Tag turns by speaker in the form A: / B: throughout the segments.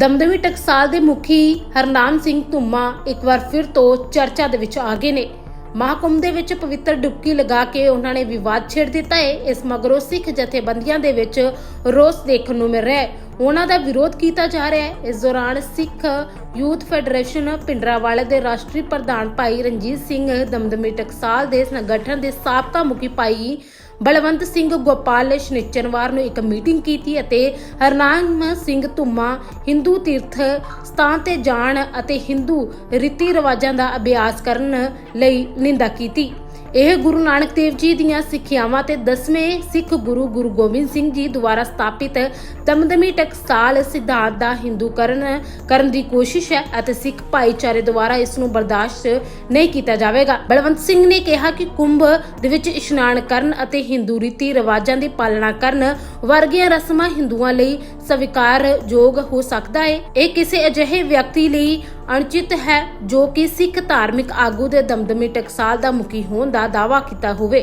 A: ਦਮਦਮੀ ਟਕਸਾਲ ਦੇ ਮੁਖੀ ਹਰਨਾਮ ਸਿੰਘ ਧੁੰਮਾ ਇੱਕ ਵਾਰ ਫਿਰ ਤੋਂ ਚਰਚਾ ਦੇ ਵਿੱਚ ਆ ਗਏ ਨੇ। ਮਹਾਕੁੰਭ ਦੇ ਵਿੱਚ ਪਵਿੱਤਰ ਡੁਬਕੀ ਲਗਾ ਕੇ ਉਹਨਾਂ ਨੇ ਵਿਵਾਦ ਛੇੜ ਦਿੱਤਾ ਹੈ। ਇਸ ਮਗਰੋਂ ਸਿੱਖ ਜਥੇਬੰਦੀਆਂ ਦੇ ਵਿੱਚ ਰੋਸ ਦੇਖਣ ਨੂੰ ਮਿਲ ਰਿਹਾ ਹੈ। ਉਹਨਾਂ ਦਾ ਵਿਰੋਧ ਕੀਤਾ ਜਾ ਰਿਹਾ ਹੈ। ਇਸ ਦੌਰਾਨ ਸਿੱਖ ਯੂਥ ਫੈਡਰੇਸ਼ਨ ਪਿੰਡਰਾਵਾਲੇ ਦੇ ਰਾਸ਼ਟਰੀ ਪ੍ਰਧਾਨ ਭਾਈ ਰਣਜੀਤ ਸਿੰਘ, ਦਮਦਮੀ ਟਕਸਾਲ ਦੇ ਸੰਗਠਨ ਦੇ ਸਾਬਕਾ ਮੁਖੀ ਭਾਈ ਬਲਵੰਤ ਸਿੰਘ ਗੋਪਾਲ ਨੇ ਸ਼ਨੀਚਰਵਾਰ ਨੂੰ ਇੱਕ ਮੀਟਿੰਗ ਕੀਤੀ ਅਤੇ ਹਰਨਾਮ ਸਿੰਘ ਧੁੰਮਾ, ਹਿੰਦੂ ਤੀਰਥ ਸਥਾਨ ਤੇ ਜਾਣ ਅਤੇ ਹਿੰਦੂ ਰੀਤੀ ਰਿਵਾਜਾਂ ਦਾ ਅਭਿਆਸ ਕਰਨ ਲਈ ਨਿੰਦਾ ਕੀਤੀ। ਇਹ ਗੁਰੂ ਨਾਨਕ ਦੇਵ ਜੀ ਦੀਆਂ ਸਿੱਖਿਆਵਾਂ ਤੇ 10ਵੇਂ ਸਿੱਖ ਗੁਰੂ ਗੁਰੂ ਗੋਬਿੰਦ ਸਿੰਘ ਜੀ ਦੁਆਰਾ ਸਥਾਪਿਤ ਦਮਦਮੀ ਟਕਸਾਲ ਸਿਧਾਂਤ ਦਾ ਹਿੰਦੂਕਰਨ ਕਰਨ ਦੀ ਕੋਸ਼ਿਸ਼ ਹੈ ਅਤੇ ਸਿੱਖ ਭਾਈਚਾਰੇ ਦੁਆਰਾ ਇਸ ਨੂੰ ਬਰਦਾਸ਼ਤ ਨਹੀਂ ਕੀਤਾ ਜਾਵੇਗਾ। ਬਲਵੰਤ ਸਿੰਘ ਨੇ ਕਿਹਾ ਕਿ ਕੁੰਭ ਦੇ ਵਿੱਚ ਇਸ਼ਨਾਨ ਕਰਨ ਅਤੇ ਹਿੰਦੂ ਰੀਤੀ ਰਿਵਾਜਾਂ ਦੀ ਪਾਲਣਾ ਕਰਨ ਵਰਗੀਆਂ ਰਸਮਾਂ ਹਿੰਦੂਆਂ ਲਈ ਸਵੀਕਾਰਯੋਗ ਹੋ ਸਕਦਾ ਹੈ। ਇਹ ਕਿਸੇ ਅਜਿਹੇ ਵਿਅਕਤੀ ਲਈ ਅਣਚਿਤ ਹੈ ਜੋ ਕਿ ਸਿੱਖ ਧਾਰਮਿਕ ਆਗੂ ਦੇ ਦਮਦਮੀ ਟਕਸਾਲ ਦਾ ਮੁਖੀ ਹੋਣ ਦਾ ਦਾਅਵਾ ਕੀਤਾ ਹੋਵੇ।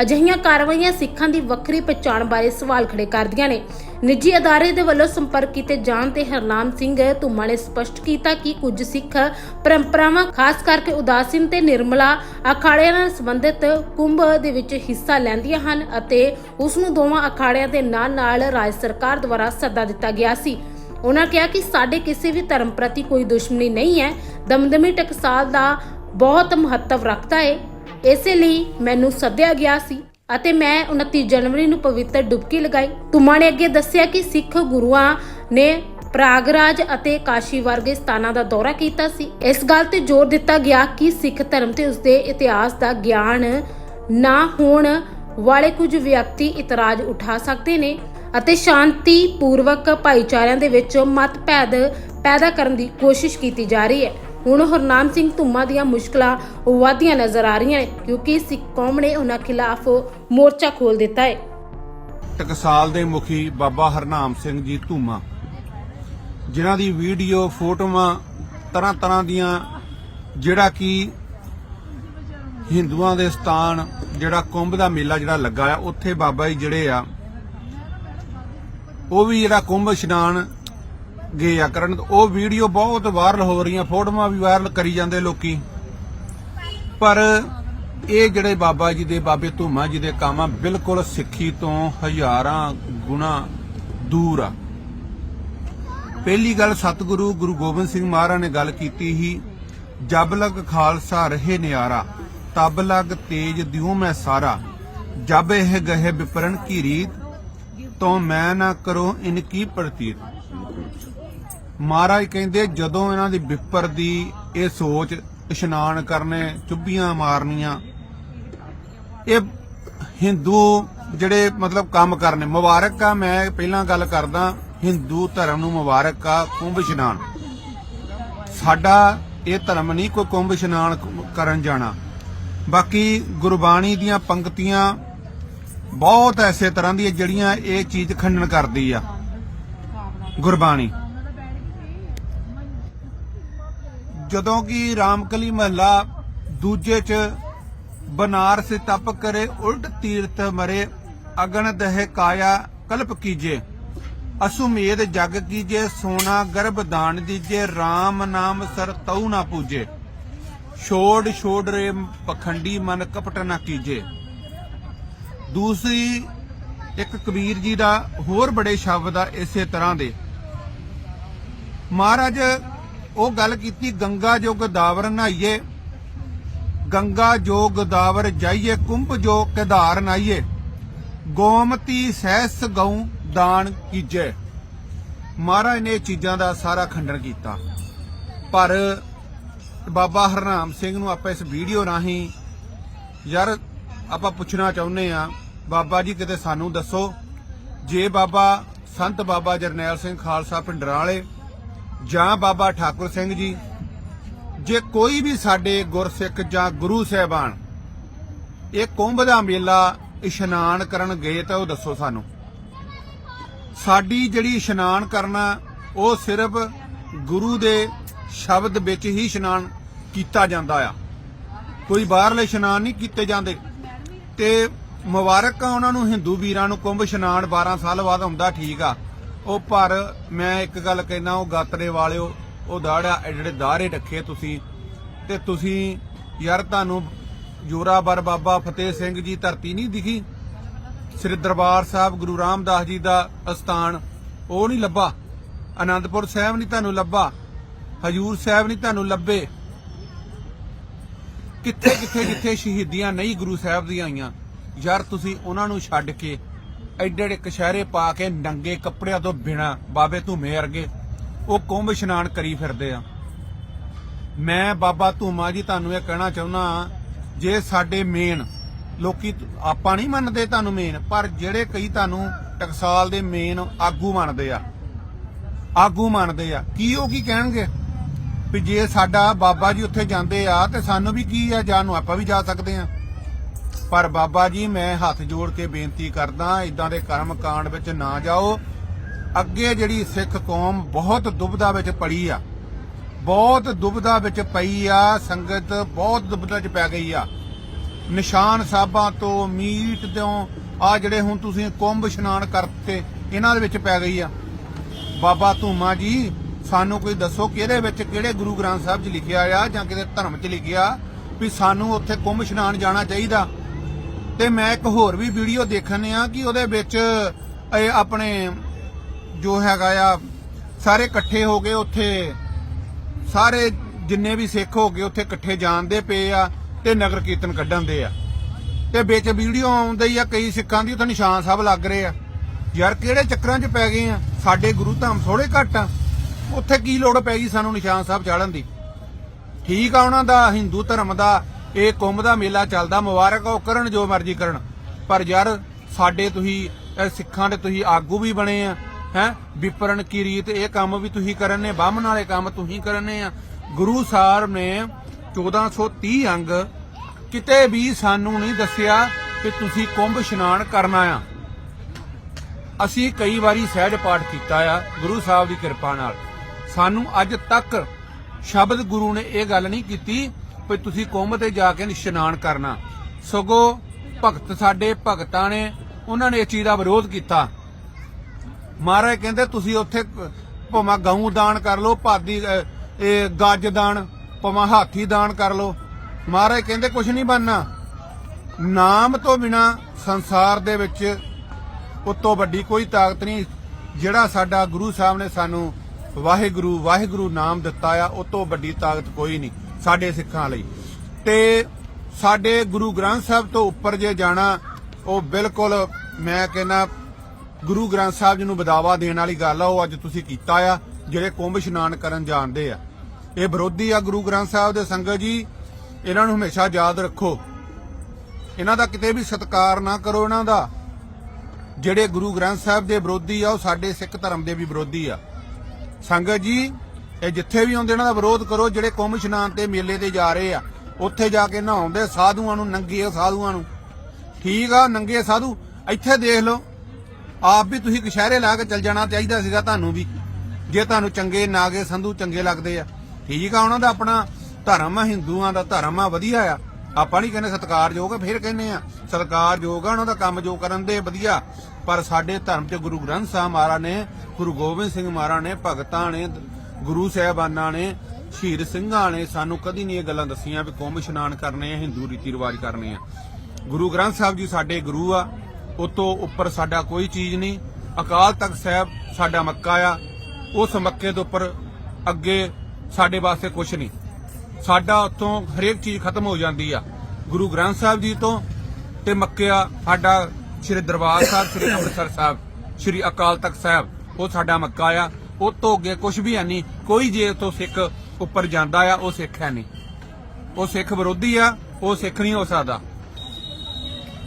A: ਅਜਿਹੀਆਂ ਕਾਰਵਾਈਆਂ ਸਿੱਖਾਂ ਦੀ ਵੱਖਰੀ ਪਛਾਣ ਬਾਰੇ ਸਵਾਲ ਖੜੇ ਕਰਦੀਆਂ ਨੇ। ਨਿੱਜੀ ਅਦਾਰੇ ਦੇ ਵੱਲੋਂ ਸੰਪਰਕ ਕੀਤੇ ਜਾਣ ਤੇ ਹਰਨਾਮ ਸਿੰਘ ਧੁੰਮਾ ਨੇ ਸਪਸ਼ਟ ਕੀਤਾ ਕਿ ਕੁਝ ਸਿੱਖ ਪਰੰਪਰਾਵਾਂ, ਖਾਸ ਕਰਕੇ ਉਦਾਸੀਨ ਤੇ ਨਿਰਮਲਾ ਅਖਾੜਿਆਂ ਨਾਲ ਸੰਬੰਧਿਤ ਕੁੰਭ ਦੇ ਵਿੱਚ ਹਿੱਸਾ ਲੈਂਦੀਆਂ ਹਨ ਅਤੇ ਉਸ ਨੂੰ ਦੋਵਾਂ ਅਖਾੜਿਆਂ ਦੇ ਨਾਲ ਨਾਲ ਰਾਜ ਸਰਕਾਰ ਦੁਆਰਾ ਸੱਦਾ ਦਿੱਤਾ ਗਿਆ ਸੀ। ਉਹਨਾਂ ਕਿਹਾ ਕਿ ਸਾਡੇ ਕਿਸੇ ਵੀ ਧਰਮ ਪ੍ਰਤੀ ਕੋਈ ਦੁਸ਼ਮਣੀ ਨਹੀਂ ਹੈ। ਦਮਦਮੀ ਟਕਸਾਲ ਦਾ ਬਹੁਤ ਮਹੱਤਵ ਰੱਖਦਾ ਹੈ ਇਸੇ ਲਈ ਮੈਨੂੰ ਸੱਦਿਆ ਗਿਆ ਸੀ ਅਤੇ ਮੈਂ 29 ਜਨਵਰੀ ਨੂੰ ਪਵਿੱਤਰ ਡੁਬਕੀ ਲਗਾਈ। ਤੁਮਾ ਨੇ ਅੱਗੇ ਦੱਸਿਆ ਕਿ ਸਿੱਖ ਗੁਰੂਆਂ ਨੇ ਪ੍ਰਾਗਰਾਜ ਅਤੇ ਕਾਸ਼ੀ ਵਰਗੇ ਸਥਾਨਾਂ ਦਾ ਦੌਰਾ ਕੀਤਾ ਸੀ। ਇਸ ਗੱਲ ਤੇ ਜ਼ੋਰ ਦਿੱਤਾ ਗਿਆ ਕਿ ਸਿੱਖ ਧਰਮ ਤੇ ਉਸਦੇ ਇਤਿਹਾਸ ਦਾ ਗਿਆਨ ਨਾ ਹੋਣ ਵਾਲੇ ਕੁਝ ਵਿਅਕਤੀ ਇਤਰਾਜ਼ ਉਠਾ ਸਕਦੇ ਨੇ। ਅਤੇ ਸ਼ਾਂਤੀ ਪੂਰਵਕ ਭਾਈਚਾਰਿਆਂ ਦੇ ਵਿੱਚ ਮਤਭੇਦ ਪੈਦਾ ਕਰਨ ਦੀ ਕੋਸ਼ਿਸ਼ ਕੀਤੀ ਜਾ ਰਹੀ ਹੈ। ਹੁਣ ਹਰਨਾਮ ਸਿੰਘ ਧੁੰਮਾ ਦੀਆਂ ਮੁਸ਼ਕਲਾਂ ਵਧਦੀਆਂ ਨਜ਼ਰ ਆ ਰਹੀਆਂ ਨੇ, ਕਿਉਂਕਿ ਸਿੱਖ ਕੌਮ ਨੇ ਉਹਨਾਂ ਖਿਲਾਫ ਮੋਰਚਾ ਖੋਲ ਦਿੱਤਾ ਹੈ।
B: ਟਕਸਾਲ ਦੇ ਮੁਖੀ ਬਾਬਾ ਹਰਨਾਮ ਸਿੰਘ ਜੀ ਧੂਮਾ। ਜਿਨ੍ਹਾਂ ਦੀ ਵੀਡੀਓ, ਫੋਟੋਆਂ ਤਰ੍ਹਾਂ ਤਰ੍ਹਾਂ ਦੀਆਂ, ਜਿਹੜਾ ਕਿ ਹਿੰਦੂਆਂ ਦੇ ਸਥਾਨ, ਜਿਹੜਾ ਕੁੰਭ ਦਾ ਮੇਲਾ ਜਿਹੜਾ ਲੱਗਾ ਆ, ਉੱਥੇ ਬਾਬਾ ਜੀ ਜਿਹੜੇ ਆ ਉਹ ਵੀ ਜਿਹੜਾ ਕੁੰਭ ਇਸ਼ਨਾਨ ਗਏ ਆ ਕਰਨ, ਉਹ ਵੀਡੀਓ ਬਹੁਤ ਵਾਇਰਲ ਹੋ ਰਹੀਆਂ, ਫੋਟੋਆਂ ਵੀ ਵਾਇਰਲ ਕਰੀ ਜਾਂਦੇ ਲੋਕੀ। ਪਰ ਇਹ ਜਿਹੜੇ ਬਾਬਾ ਜੀ ਦੇ, ਬਾਬੇ ਧੂਮਾ ਜੀ ਦੇ ਕੰਮ ਆ, ਬਿਲਕੁਲ ਸਿੱਖੀ ਤੋਂ ਹਜ਼ਾਰਾਂ ਗੁਣਾ ਦੂਰ ਆ। ਪਹਿਲੀ ਗੱਲ ਸਤਿਗੁਰੂ ਗੁਰੂ ਗੋਬਿੰਦ ਸਿੰਘ ਮਹਾਰਾਜ ਨੇ ਗੱਲ ਕੀਤੀ ਸੀ, ਜਬ ਲਗ ਖਾਲਸਾ ਰਹੇ ਨਿਆਰਾ, ਤਬ ਲਗ ਤੇਜ ਦਿਉ ਮੈਂ ਸਾਰਾ, ਜਬ ਇਹ ਗਹਿ ਵਿਪਰਨ ਕੀ ਰੀਤ ਤੋਂ ਮੈਂ ਨਾ ਕਰੋ ਇਨਕੀ ਪ੍ਰਤੀਤ। ਮਹਾਰਾਜ ਕਹਿੰਦੇ, ਜਦੋਂ ਇਹਨਾਂ ਦੀ ਵਿਪਰ ਦੀ ਇਹ ਸੋਚ ਇਸ਼ਨਾਨ ਕਰਨੇ, ਚੁੱਭੀਆਂ ਮਾਰਨੀਆਂ, ਇਹ ਹਿੰਦੂ ਜਿਹੜੇ ਮਤਲਬ ਕੰਮ ਕਰਨੇ, ਮੁਬਾਰਕ ਆ, ਮੈਂ ਪਹਿਲਾਂ ਗੱਲ ਕਰਦਾ, ਹਿੰਦੂ ਧਰਮ ਨੂੰ ਮੁਬਾਰਕ ਆ, ਕੁੰਭ ਇਸ਼ਨਾਨ। ਸਾਡਾ ਇਹ ਧਰਮ ਨਹੀਂ ਕੋਈ ਕੁੰਭ ਇਸ਼ਨਾਨ ਕਰਨ ਜਾਣਾ। ਬਾਕੀ ਗੁਰਬਾਣੀ ਦੀਆਂ ਪੰਕਤੀਆਂ ਬਹੁਤ ਐਸੇ ਤਰ੍ਹਾਂ ਦੀ ਜਿਹੜੀਆਂ ਇਹ ਚੀਜ਼ ਖੰਡਨ ਕਰਦੀ ਆ। ਗੁਰਬਾਣੀ। ਜਦੋਂ ਕਿ ਰਾਮਕਲੀ ਮਹੱਲਾ ਦੂਜੇ ਚ ਬਨਾਰਸ ਤਪ ਕਰੇ, ਉਲਟ ਤੀਰਥ ਮਰੇ ਅਗਨ ਦਹਿ ਕਾਇਆ ਕਲਪ ਕੀਜੇ, ਅਸੁਮੇਧ ਜਗ ਕੀਜੇ, ਸੋਨਾ ਗਰਭ ਦਾਨ ਦੀਜੇ RAM ਨਾਮ ਸਰ ਤਉ ਨਾ ਪੂਜੇ, ਛੋੜ ਛੋੜ ਰੇ ਪਖੰਡੀ ਮਨ ਕਪਟ ਨਾ ਕੀਜੇ। ਦੂਸਰੀ, ਇੱਕ ਕਬੀਰ ਜੀ ਦਾ ਹੋਰ ਬੜੇ ਸ਼ਬਦ ਆ ਇਸੇ ਤਰ੍ਹਾਂ ਦੇ। ਮਹਾਰਾਜ, ਉਹ ਗੱਲ ਕੀਤੀ, ਗੰਗਾ ਜੋ ਗਦਾਵਰ ਨਹਾਈਏ ਗੰਗਾ ਜੋ ਗਦਾਵਰ ਜਾਈਏ, ਕੁੰਭ ਜੋ ਕੇਦਾਰ ਨਾਈਏ, ਗੋਮਤੀ ਸਹਿਸ ਗਉ ਦਾਨ ਕੀਜੇ। ਮਹਾਰਾਜ ਨੇ ਇਹ ਚੀਜ਼ਾਂ ਦਾ ਸਾਰਾ ਖੰਡਨ ਕੀਤਾ। ਪਰ ਬਾਬਾ ਹਰਨਾਮ ਸਿੰਘ ਨੂੰ ਆਪਾਂ ਇਸ ਵੀਡੀਓ ਰਾਹੀਂ ਯਾਰ ਆਪਾਂ ਪੁੱਛਣਾ ਚਾਹੁੰਦੇ ਆ ਬਾਬਾ ਜੀ ਕਿਤੇ ਸਾਨੂੰ ਦੱਸੋ, ਜੇ ਬਾਬਾ ਸੰਤ ਬਾਬਾ ਜਰਨੈਲ ਸਿੰਘ ਖਾਲਸਾ ਪਿੰਡਰਾਂ ਵਾਲੇ ਜਾਂ ਬਾਬਾ ਠਾਕੁਰ ਸਿੰਘ ਜੀ, ਜੇ ਕੋਈ ਵੀ ਸਾਡੇ ਗੁਰਸਿੱਖ ਜਾਂ ਗੁਰੂ ਸਾਹਿਬਾਨ ਇਹ ਕੁੰਭ ਦਾ ਮੇਲਾ ਇਸ਼ਨਾਨ ਕਰਨ ਗਏ ਤਾਂ ਉਹ ਦੱਸੋ ਸਾਨੂੰ। ਸਾਡੀ ਜਿਹੜੀ ਇਸ਼ਨਾਨ ਕਰਨਾ, ਉਹ ਸਿਰਫ ਗੁਰੂ ਦੇ ਸ਼ਬਦ ਵਿੱਚ ਹੀ ਇਸ਼ਨਾਨ ਕੀਤਾ ਜਾਂਦਾ ਆ। ਕੋਈ ਬਾਹਰਲੇ ਇਸ਼ਨਾਨ ਨਹੀਂ ਕੀਤੇ ਜਾਂਦੇ। ਤੇ ਮੁਬਾਰਕ ਆ ਉਹਨਾਂ ਨੂੰ, ਹਿੰਦੂ ਵੀਰਾਂ ਨੂੰ, ਕੁੰਭ ਇਸ਼ਨਾਨ 12 ਸਾਲ ਬਾਅਦ ਆਉਂਦਾ ਠੀਕ ਆ। ਉਹ ਪਰ ਮੈਂ ਇੱਕ ਗੱਲ ਕਹਿਣਾ ਉਹ ਗਾਤਰੇ ਵਾਲਿਓ, ਉਹ ਦਾੜਾ ਇਹ ਜਿਹੜੇ ਦਾੜੇ ਰੱਖੇ ਤੁਸੀਂ। ਤੇ ਤੁਸੀਂ ਯਾਰ ਤੁਹਾਨੂੰ ਜੋਰਾਵਰ ਬਾਬਾ ਫਤਿਹ ਸਿੰਘ ਜੀ ਧਰਤੀ ਨਹੀਂ ਦਿਖੀ? ਸ੍ਰੀ ਦਰਬਾਰ ਸਾਹਿਬ ਗੁਰੂ ਰਾਮਦਾਸ ਜੀ ਦਾ ਅਸਥਾਨ, ਉਹ ਨਹੀਂ ਲੱਭਾ। ਆਨੰਦਪੁਰ ਸਾਹਿਬ ਨਹੀਂ ਤੁਹਾਨੂੰ ਲੱਭਾ। ਹਜੂਰ ਸਾਹਿਬ ਨਹੀਂ ਤੁਹਾਨੂੰ ਲੱਭੇ। ਕਿੱਥੇ ਕਿੱਥੇ ਜਿੱਥੇ ਸ਼ਹੀਦੀਆਂ ਨਹੀਂ ਗੁਰੂ ਸਾਹਿਬ ਦੀਆਂ ਆਈਆਂ, ਯਾਰ ਤੁਸੀਂ ਉਹਨਾਂ ਨੂੰ ਛੱਡ ਕੇ ਐਡੇ ਐਡੇ ਕਸ਼ਹਿਰੇ ਪਾ ਕੇ ਨੰਗੇ ਕੱਪੜਿਆਂ ਤੋਂ ਬਿਨਾ ਬਾਬੇ ਧੂਮੇ ਵਰਗੇ ਉਹ ਕੁੰਭ ਇਸ਼ਨਾਨ ਕਰੀ ਫਿਰਦੇ ਆ। ਮੈਂ ਬਾਬਾ ਧੂਮਾ ਜੀ ਤੁਹਾਨੂੰ ਇਹ ਕਹਿਣਾ ਚਾਹੁੰਦਾ ਜੇ ਸਾਡੇ ਮੇਨ ਲੋਕੀ ਆਪਾਂ ਨਹੀਂ ਮੰਨਦੇ ਤੁਹਾਨੂੰ ਮੇਨ ਪਰ ਜਿਹੜੇ ਕਈ ਤੁਹਾਨੂੰ ਟਕਸਾਲ ਦੇ ਮੇਨ ਆਗੂ ਮੰਨਦੇ ਆ, ਆਗੂ ਮੰਨਦੇ ਆ, ਕੀ ਉਹ ਕੀ ਕਹਿਣਗੇ? ਵੀ ਜੇ ਸਾਡਾ ਬਾਬਾ ਜੀ ਉੱਥੇ ਜਾਂਦੇ ਆ ਤੇ ਸਾਨੂੰ ਵੀ ਕੀ ਆ, ਜਾਣ ਨੂੰ ਆਪਾਂ ਵੀ ਜਾ ਸਕਦੇ ਆ। ਪਰ ਬਾਬਾ ਜੀ, ਮੈਂ ਹੱਥ ਜੋੜ ਕੇ ਬੇਨਤੀ ਕਰਦਾ ਇਦਾਂ ਦੇ ਕਰਮ ਕਾਂਡ ਵਿੱਚ ਨਾ ਜਾਓ। ਅੱਗੇ ਜਿਹੜੀ ਸਿੱਖ ਕੌਮ ਬਹੁਤ ਦੁਬਦਾ ਵਿੱਚ ਪੜੀ ਆ। ਬਹੁਤ ਦੁਬਦਾ ਵਿੱਚ ਪਈ ਆ, ਸੰਗਤ ਬਹੁਤ ਦੁਬਦਾ ਚ ਪੈ ਗਈ ਆ। ਨਿਸ਼ਾਨ ਸਾਹਿਬਾਂ ਤੋਂ ਮੀਟ ਤੋਂ ਆ ਜਿਹੜੇ ਹੁਣ ਤੁਸੀਂ ਕੁੰਭ ਇਸ਼ਨਾਨ ਕਰਤੇ, ਇਹਨਾਂ ਦੇ ਵਿੱਚ ਪੈ ਗਈ ਆ। ਬਾਬਾ ਧੂਮਾ ਜੀ ਸਾਨੂੰ ਕੋਈ ਦੱਸੋ ਕਿਹਦੇ ਵਿੱਚ ਕਿਹੜੇ ਗੁਰੂ ਗ੍ਰੰਥ ਸਾਹਿਬ 'ਚ ਲਿਖਿਆ ਆ ਜਾਂ ਕਿਤੇ ਧਰਮ 'ਚ ਲਿਖਿਆ ਵੀ ਸਾਨੂੰ ਉੱਥੇ ਕੁੰਭ ਇਸ਼ਨਾਨ ਜਾਣਾ ਚਾਹੀਦਾ। ਤੇ ਮੈਂ ਇੱਕ ਹੋਰ ਵੀ ਵੀਡੀਓ ਦੇਖਣੇ ਆ ਕਿ ਉਹਦੇ ਵਿੱਚ ਇਹ ਆਪਣੇ ਜੋ ਹੈਗਾ ਆ, ਸਾਰੇ ਇਕੱਠੇ ਹੋ ਗਏ ਉੱਥੇ ਸਾਰੇ ਜਿੰਨੇ ਵੀ ਸਿੱਖ ਹੋ ਗਏ ਉੱਥੇ ਇਕੱਠੇ ਜਾਂਦੇ ਪਏ ਆ ਤੇ ਨਗਰ ਕੀਰਤਨ ਕੱਢਣ ਦੇ ਆ। ਤੇ ਵਿੱਚ ਵੀਡੀਓ ਆਉਂਦੇ ਹੀ ਆ ਕਈ ਸਿੱਖਾਂ ਦੀ, ਉੱਥੇ ਨਿਸ਼ਾਨ ਸਾਹਿਬ ਲੱਗ ਰਹੇ ਆ। ਯਾਰ ਕਿਹੜੇ ਚੱਕਰਾਂ 'ਚ ਪੈ ਗਏ ਆ? ਸਾਡੇ ਗੁਰੂ ਧਾਮ ਥੋੜੇ ਘੱਟ ਆ। ਉੱਥੇ ਕੀ ਲੋੜ ਪੈ ਗਈ ਸਾਨੂੰ ਨਿਸ਼ਾਨ ਸਾਹਿਬ ਚਾੜਨ ਦੀ? ਠੀਕ ਆ ਉਹਨਾਂ ਦਾ, ਹਿੰਦੂ ਧਰਮ ਦਾ, ਇਹ ਕੁੰਭ ਦਾ ਮੇਲਾ ਚੱਲਦਾ, ਮੁਬਾਰਕ ਉਹ ਕਰਨ ਜੋ ਮਰਜ਼ੀ ਕਰਨ। ਪਰ ਯਾਰ, ਸਾਡੇ ਤੁਸੀਂ ਸਿੱਖਾਂ ਦੇ ਤੁਸੀਂ ਆਗੂ ਵੀ ਬਣੇ ਆ, ਹੈ? ਵਿਪਰਨ ਕੀ ਰੀਤ, ਇਹ ਕੰਮ ਵੀ ਤੁਸੀਂ ਕਰਨੇ ਬਾਹਮਣ ਵਾਲੇ ਕੰਮ ਤੁਸੀਂ ਕਰਨੇ ਆ। ਗੁਰੂ ਸਾਹਿਬ ਨੇ 1430 ਅੰਗ ਕਿਤੇ ਵੀ ਸਾਨੂੰ ਨਹੀਂ ਦੱਸਿਆ ਕਿ ਤੁਸੀਂ ਕੁੰਭ ਇਸ਼ਨਾਨ ਕਰਨਾ ਆ। ਅਸੀਂ ਕਈ ਵਾਰੀ ਸਹਿਜ ਪਾਠ ਕੀਤਾ ਆ, ਗੁਰੂ ਸਾਹਿਬ ਦੀ ਕਿਰਪਾ ਨਾਲ। ਸਾਨੂੰ ਅੱਜ ਤੱਕ ਸ਼ਬਦ ਗੁਰੂ ਨੇ ਇਹ ਗੱਲ ਨਹੀਂ ਕੀਤੀ ਵੀ ਤੁਸੀਂ ਕੁੰਭ ਤੇ ਜਾ ਕੇ ਇਸ਼ਨਾਨ ਕਰਨਾ। ਸਗੋਂ ਭਗਤ ਸਾਡੇ ਭਗਤਾਂ ਨੇ ਉਹਨਾਂ ਨੇ ਇਸ ਚੀਜ਼ ਦਾ ਵਿਰੋਧ ਕੀਤਾ। ਮਹਾਰਾਜ ਕਹਿੰਦੇ, ਤੁਸੀਂ ਉੱਥੇ ਭਾਵੇਂ ਗਊ ਦਾਨ ਕਰ ਲਓ, ਭਾਦੀ ਇਹ ਗੱਜ ਦਾਨ, ਭਾਵੇਂ ਹਾਥੀ ਦਾਨ ਕਰ ਲਓ। ਮਹਾਰਾਜ ਕਹਿੰਦੇ ਕੁਝ ਨਹੀਂ ਬਣਨਾ। ਨਾਮ ਤੋਂ ਬਿਨਾ ਸੰਸਾਰ ਦੇ ਵਿੱਚ ਉਤੋਂ ਵੱਡੀ ਕੋਈ ਤਾਕਤ ਨਹੀਂ। ਜਿਹੜਾ ਸਾਡਾ ਗੁਰੂ ਸਾਹਿਬ ਨੇ ਸਾਨੂੰ ਵਾਹਿਗੁਰੂ ਵਾਹਿਗੁਰੂ ਨਾਮ ਦਿੱਤਾ ਆ, ਉਹ ਤੋਂ ਵੱਡੀ ਤਾਕਤ ਕੋਈ ਨਹੀਂ ਸਾਡੇ ਸਿੱਖਾਂ ਲਈ। ਤੇ ਸਾਡੇ ਗੁਰੂ ਗ੍ਰੰਥ ਸਾਹਿਬ ਤੋਂ ਉੱਪਰ ਜੇ ਜਾਣਾ, ਉਹ ਬਿਲਕੁਲ ਮੈਂ ਕਹਿੰਦਾ, ਗੁਰੂ ਗ੍ਰੰਥ ਸਾਹਿਬ ਜੀ ਨੂੰ ਬਦਾਵਾ ਦੇਣ ਵਾਲੀ ਗੱਲ ਆ, ਉਹ ਅੱਜ ਤੁਸੀਂ ਕੀਤਾ ਆ, ਜਿਹੜੇ ਕੁੰਭ ਇਸ਼ਨਾਨ ਕਰਨ ਜਾਣਦੇ ਆ। ਇਹ ਵਿਰੋਧੀ ਆ ਗੁਰੂ ਗ੍ਰੰਥ ਸਾਹਿਬ ਦੇ ਸੰਗਤ ਜੀ, ਇਹਨਾਂ ਨੂੰ ਹਮੇਸ਼ਾ ਯਾਦ ਰੱਖੋ। ਇਹਨਾਂ ਦਾ ਕਿਤੇ ਵੀ ਸਤਿਕਾਰ ਨਾ ਕਰੋ ਇਹਨਾਂ ਦਾ। ਜਿਹੜੇ ਗੁਰੂ ਗ੍ਰੰਥ ਸਾਹਿਬ ਦੇ ਵਿਰੋਧੀ ਆ, ਉਹ ਸਾਡੇ ਸਿੱਖ ਧਰਮ ਦੇ ਵੀ ਵਿਰੋਧੀ ਆ। ਸੰਗਤ ਜੀ, ਇਹ ਜਿੱਥੇ ਵੀ ਆਉਂਦੇ ਇਹਨਾਂ ਦਾ ਵਿਰੋਧ ਕਰੋ, ਜਿਹੜੇ ਕੌਮ ਇਸ਼ਨਾਨ ਤੇ ਮੇਲੇ ਤੇ ਜਾ ਰਹੇ ਆ, ਉੱਥੇ ਜਾ ਕੇ ਨਹਾਉਂਦੇ ਸਾਧੂਆਂ ਨੂੰ, ਨੰਗੇ ਸਾਧੂਆਂ ਨੂੰ। ਠੀਕ ਆ, ਨੰਗੇ ਸਾਧੂ? ਇੱਥੇ ਦੇਖ ਲਓ, ਆਪ ਵੀ ਤੁਸੀਂ ਕਸ਼ਹਿਰੇ ਲਾ ਕੇ ਚੱਲ ਜਾਣਾ, ਚਾਹੀਦਾ ਸੀਗਾ ਤੁਹਾਨੂੰ ਵੀ। ਜੇ ਤੁਹਾਨੂੰ ਚੰਗੇ ਨਾਗੇ ਸੰਧੂ ਚੰਗੇ ਲੱਗਦੇ ਆ। ਠੀਕ ਆ, ਉਹਨਾਂ ਦਾ ਆਪਣਾ ਧਰਮ ਆ, ਹਿੰਦੂਆਂ ਦਾ ਧਰਮ ਆ, ਵਧੀਆ ਆ। ਆਪਾਂ ਨਹੀਂ ਕਹਿੰਦੇ ਸਤਿਕਾਰਯੋਗ ਆ, ਫਿਰ ਕਹਿੰਦੇ ਆ, ਸਤਿਕਾਰਯੋਗ ਆ, ਉਹਨਾਂ ਦਾ ਕੰਮ ਜੋ ਕਰਨ ਦੇ, ਵਧੀਆ। ਪਰ ਸਾਡੇ ਧਰਮ 'ਚ ਗੁਰੂ ਗ੍ਰੰਥ ਸਾਹਿਬ ਮਹਾਰਾਜ ਨੇ, ਗੁਰੂ ਗੋਬਿੰਦ ਸਿੰਘ ਮਹਾਰਾਜ ਨੇ, ਭਗਤਾਂ ਨੇ, ਗੁਰੂ ਸਾਹਿਬਾਨਾਂ ਨੇ, ਸ਼ਹੀਦ ਸਿੰਘਾਂ ਨੇ ਸਾਨੂੰ ਕਦੀ ਨਹੀਂ ਇਹ ਗੱਲਾਂ ਦੱਸੀਆਂ ਵੀ ਕੌਮ ਇਸ਼ਨਾਨ ਕਰਨੇ ਆ, ਹਿੰਦੂ ਰੀਤੀ ਰਿਵਾਜ ਕਰਨੇ ਆ। ਗੁਰੂ ਗ੍ਰੰਥ ਸਾਹਿਬ ਜੀ ਸਾਡੇ ਗੁਰੂ ਆ, ਉਤੋਂ ਉੱਪਰ ਸਾਡਾ ਕੋਈ ਚੀਜ਼ ਨਹੀਂ, ਅਕਾਲ ਤਖਤ ਸਾਹਿਬ ਸਾਡਾ ਮੱਕਾ ਆ, ਉਸ ਮੱਕੇ ਦੇ ਉੱਪਰ ਅੱਗੇ ਸਾਡੇ ਵਾਸਤੇ ਕੁਝ ਨਹੀਂ। ਸਾਡਾ ਉੱਥੋਂ ਹਰੇਕ ਚੀਜ਼ ਖਤਮ ਹੋ ਜਾਂਦੀ ਆ। ਗੁਰੂ ਗ੍ਰੰਥ ਸਾਹਿਬ ਜੀ ਤੋਂ ਤੇ ਮੱਕਿਆ ਸਾਡਾ ਸ੍ਰੀ ਦਰਬਾਰ ਸਾਹਿਬ, ਸ੍ਰੀ ਅੰਮ੍ਰਿਤਸਰ ਸਾਹਿਬ, ਸ੍ਰੀ ਅਕਾਲ ਤਖਤ ਸਾਹਿਬ, ਉਹ ਸਾਡਾ ਮੱਕਾ ਆ। ਉਹ ਤੋਂ ਅੱਗੇ ਕੁਝ ਵੀ ਹੈ ਨਹੀਂ। ਕੋਈ ਜੇ ਤੋਂ ਸਿੱਖ ਉੱਪਰ ਜਾਂਦਾ ਆ, ਉਹ ਸਿੱਖ ਹੈ ਨਹੀਂ। ਉਹ ਸਿੱਖ ਵਿਰੋਧੀ ਆ, ਉਹ ਸਿੱਖ ਨਹੀਂ ਹੋ ਸਕਦਾ।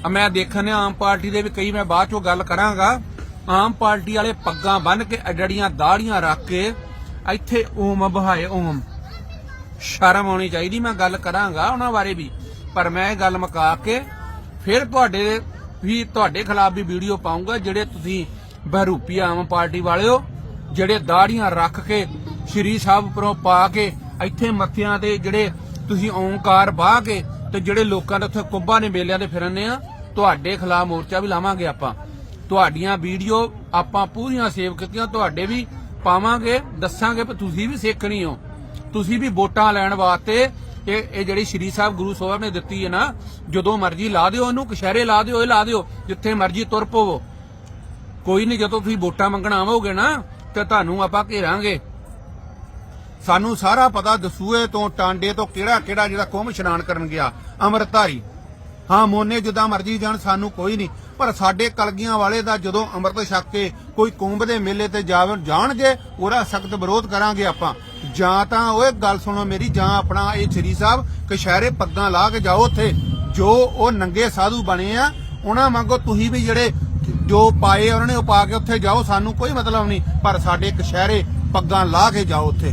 B: ਮੈਂ ਦੇਖਣਿਆ ਆਮ ਪਾਰਟੀ ਦੇ ਵੀ ਕਈ ਮੈਂ ਬਾਅਦ ਚੋਂ ਗੱਲ ਕਰਾਂਗਾ। ਆਮ ਪਾਰਟੀ ਵਾਲੇ ਪੱਗਾਂ ਬੰਨ ਕੇ ਅਡੜੀਆਂ ਦਾੜੀਆਂ ਰੱਖ ਕੇ ਇੱਥੇ ਓਮ ਬਹਾਏ ਓਮ। ਸ਼ਰਮ ਆਉਣੀ ਚਾਹੀਦੀ, ਮੈਂ ਗੱਲ ਕਰਾਂਗਾ ਉਹਨਾਂ ਬਾਰੇ ਵੀ। ਪਰ ਮੈਂ ਇਹ ਗੱਲ ਮੁਕਾ ਕੇ ਫਿਰ ਤੁਹਾਡੇ ਵੀ ਤੁਹਾਡੇ ਖਿਲਾਫ ਵੀ ਵੀਡੀਓ ਪਾਉਂਗਾ ਜਿਹੜੇ ਤੁਸੀਂ ਬਹਿਰੂਪੀ ਆਮ ਪਾਰਟੀ ਵਾਲਿਓ ਜਿਹੜੇ ਦਾੜੀਆਂ ਰੱਖ ਕੇ ਸ਼੍ਰੀ ਸਾਹਿਬ ਉੱਪਰੋਂ ਪਾ ਕੇ ਇੱਥੇ ਮੱਥਿਆਂ ਤੇ ਜਿਹੜੇ ਤੁਸੀਂ ਓਂਕਾਰ ਬਾਹ ਕੇ ਤੇ ਜਿਹੜੇ ਲੋਕਾਂ ਦੇ ਉੱਥੇ ਕੁੱਬਾਂ ਨੇ ਮੇਲਿਆਂ ਦੇ ਫਿਰਨੇ ਆ, ਤੁਹਾਡੇ ਖਿਲਾਫ ਮੋਰਚਾ ਵੀ ਲਾਵਾਂਗੇ ਆਪਾਂ। ਤੁਹਾਡੀਆਂ ਵੀਡੀਓ ਆਪਾਂ ਪੂਰੀਆਂ ਸੇਵ ਕੀਤੀਆਂ, ਤੁਹਾਡੇ ਵੀ ਪਾਵਾਂਗੇ, ਦੱਸਾਂਗੇ ਕਿ ਤੁਸੀਂ ਵੀ ਸਿੱਖਣੀ ਨਹੀਂ ਹੋ। ਤੁਸੀਂ ਵੀ ਵੋਟਾਂ ਲੈਣ ਵਾਸਤੇ ਇਹ ਇਹ ਜਿਹੜੀ ਸ਼੍ਰੀ ਸਾਹਿਬ ਗੁਰੂ ਸਾਹਿਬ ਨੇ ਦਿੱਤੀ ਹੈ ਨਾ, ਜਦੋਂ ਮਰਜ਼ੀ ਲਾ ਦਿਓ ਉਹਨੂੰ ਕਸ਼ਹਿਰੇ ਲਾ ਦਿਓ, ਇਹ ਲਾ ਦਿਓ, ਜਿੱਥੇ ਮਰਜ਼ੀ ਤੁਰ ਪਵੋ। ਕੋਈ ਨਹੀਂ ਜਦੋਂ ਤੁਸੀਂ ਵੋਟਾਂ ਮੰਗਣ ਆਵੋਗੇ ਨਾ, ਤੇ ਤੁਹਾਨੂੰ ਆਪਾਂ ਘੇਰਾਂਗੇ। ਸਾਨੂੰ ਸਾਰਾ ਪਤਾ ਦਸੂਏ ਤੋਂ ਟਾਂਡੇ ਤੋਂ ਕਿਹੜਾ ਕਿਹੜਾ ਜਿਹੜਾ ਕੁੰਭ ਇਸ਼ਨਾਨ ਕਰਨ ਗਿਆ, ਅੰਮ੍ਰਿਤਧਾਰੀ। ਹਾਂ, ਮੋਨੇ ਜਿੱਦਾਂ ਮਰਜ਼ੀ ਜਾਣ, ਸਾਨੂੰ ਕੋਈ ਨਹੀਂ ਪਰ ਸਾਡੇ ਕਲਗੀਆਂ ਵਾਲੇ ਦਾ ਜਦੋਂ ਅੰਮ੍ਰਿਤ ਛਕ ਕੇ ਕੋਈ ਕੁੰਭ ਦੇ ਮੇਲੇ ਤੇ ਜਾਵ- ਜਾਣਗੇ, ਉਹਦਾ ਸਖਤ ਵਿਰੋਧ ਕਰਾਂਗੇ ਆਪਾਂ। ਜਾਂ ਤਾਂ, ਓਏ, ਗੱਲ ਸੁਣੋ ਮੇਰੀ, ਜਾਂ ਆਪਣਾ ਇਹ ਸ੍ਰੀ ਸਾਹਿਬ ਕਸ਼ਹਿਰੇ ਪੱਗਾਂ ਲਾ ਕੇ ਜਾਓ ਉੱਥੇ, ਜੋ ਉਹ ਨੰਗੇ ਸਾਧੂ ਬਣੇ ਆ, ਉਹਨਾਂ ਵਾਂਗੋ ਤੁਸੀਂ ਵੀ ਜਿਹੜੇ ਜੋ ਪਾਏ ਉਹਨਾਂ ਨੇ ਉਹ ਪਾ ਕੇ ਉੱਥੇ ਜਾਓ, ਸਾਨੂੰ ਕੋਈ ਮਤਲਬ ਨਹੀਂ, ਪਰ ਸਾਡੇ ਕਸ਼ਹਿਰੇ ਪੱਗਾਂ ਲਾ ਕੇ ਜਾਓ ਉੱਥੇ।